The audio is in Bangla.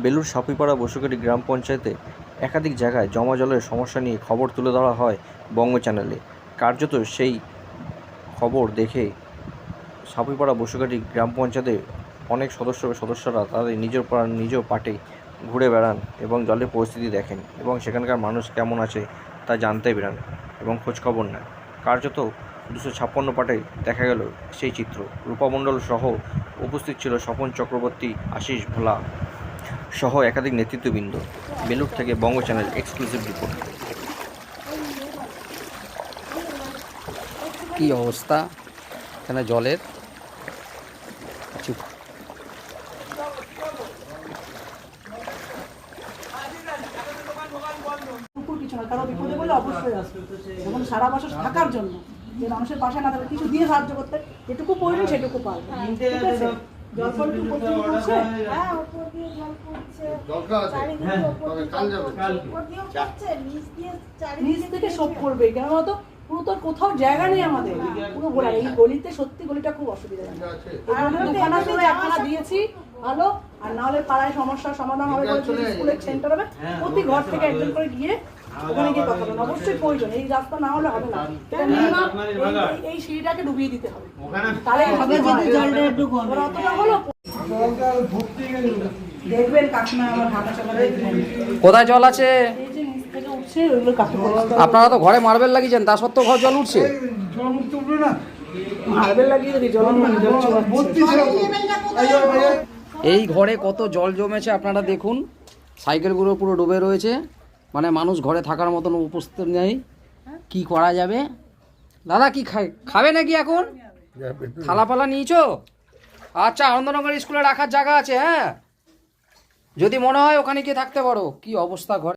বেলুর সাপুইপাড়া বসুকাটি গ্রাম পঞ্চায়েতে একাধিক জায়গায় জমা জলের সমস্যা নিয়ে খবর তুলে ধরা হয় বঙ্গ চ্যানেলে। কার্যত সেই খবর দেখে সাপুইপাড়া বসুকাটি গ্রাম পঞ্চায়েতের অনেক সদস্য সদস্যরা তাদের নিজ পাড়ার নিজ পাটে ঘুরে বেড়ান এবং জলের পরিস্থিতি দেখেন এবং সেখানকার মানুষ কেমন আছে তা জানতে বেরান এবং খোঁজখবর নেন। কার্যত দুশো ছাপ্পান্ন পাটে দেখা গেল সেই চিত্র। রূপামণ্ডল সহ উপস্থিত ছিল স্বপন চক্রবর্তী, আশিস ভোলা সহ একাধিক নেতৃত্ববৃন্দ বেলুর থেকে বঙ্গ চ্যানেল এক্সক্লুসিভ রিপোর্ট। কি অবস্থা? এখানে জলের চুপ। কুকুর কিছু না কারও বিপদে বলে অবশ্যই আসবে। এবং সারা বছর থাকার জন্য যে মানুষের পাশে না কিছু দিয়ে সাহায্য করতে যেটুকু প্রয়োজন সেটুকু পারবে ঠিক আছে? হ্যাঁ পড়ছে। নিচ নিচ থেকে সব পড়বে কেন বলতো পুরো তো কোথাও জায়গা নেই আমাদের। পুরো গোড়া এই গলিতে সত্যি গলিটা খুব অসুবিধা। আর আমরা দোকান আছে। যে দিয়েছি ভালো। আর না হলে পাড়ায় সমস্যার সমাধান হবে স্কুলের সেন্টার হবে। প্রতি ঘর থেকে একজন করে গিয়ে ওখানে গিয়ে কথা বলুন অবশ্যই প্রয়োজন এই রাস্তা না হলে হবে না। এই- এই সিঁড়িটাকে ডুবিয়ে দিতে হবে। তাহলে অতটা হলো দেখবেন কাকিমা আমার হাঁটা চলা কোথায় জল আছে? উঠছে ওইগুলো কাকে আপনারা তো ঘরে মার্বেল লাগিয়েছেন তা সত্ত্বেও ঘর জল উঠছে? মার্বেল লাগিয়ে দিবি জল মানে জল এই ঘরে কত জল জমেছে আপনারা দেখুন। সাইকেলগুলো পুরো ডুবে রয়েছে। মানে মানুষ ঘরে থাকার মতন উপস্থিত নেই। কি করা যাবে? দাদা কি খাই খাবে নাকি এখন? থালা ফালা নিয়েছো? আচ্ছা আনন্দনগর স্কুলে রাখার জায়গা আছে হ্যাঁ? যদি মনে হয় ওখানে গিয়ে থাকতে পারো। কি অবস্থা ঘরে?